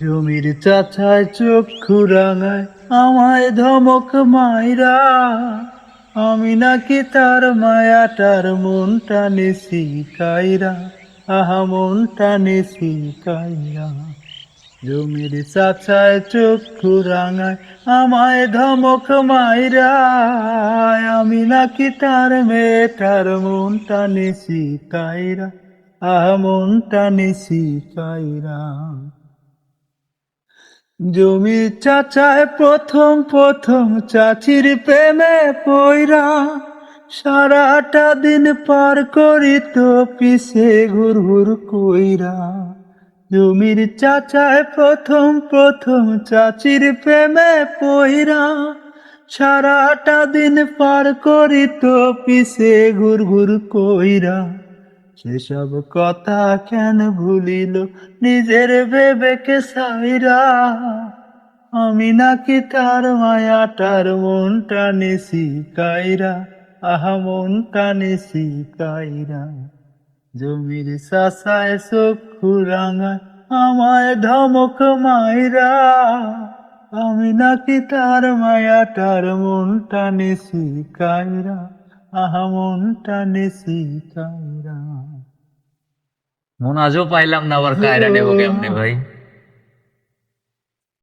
জমির চাচায় চক্ষু রাঙায় আমায় ধমক মাইরা। আমি নাকি তার মায়াটার মনটা নেছি কাইরা। আহা, মনটা নেছি কাইরা। জমির চাচায় চক্ষু রাঙায় আমায় ধমক মাইরা। আমি নাকি তার মেয়েটার মনটা নেছি কাইরা। আহা, মনটা নেছি কাইরা। জমি চাচায় প্রথম প্রথম চাচির প্রেমে পইরা সারাটা দিন পার করিত পিছে ঘুর ঘুর কইরা। জমির চাচায় প্রথম প্রথম চাচির প্রেমে পইরা সারাটা দিন পার করিত পিছে ঘুর ঘুর কইরা। সেসব কথা কেন ভুলিল নিজের বেবেকে সাইরা? আমি নাকি তার মায়াটার মনটা নিছি কাইরা? আহা, মনটা নিছি কাইরা। জমির সাসায় চক্ষু রাঙায় আমায় ধমক মাইরা। আমি নাকি তার মায়াটার মনটা নিছি কাইরা। আহা মনটা নিছি কাইরা। মন আজও পাইলাম না আবার কায়রা নেব কেমনে ভাই?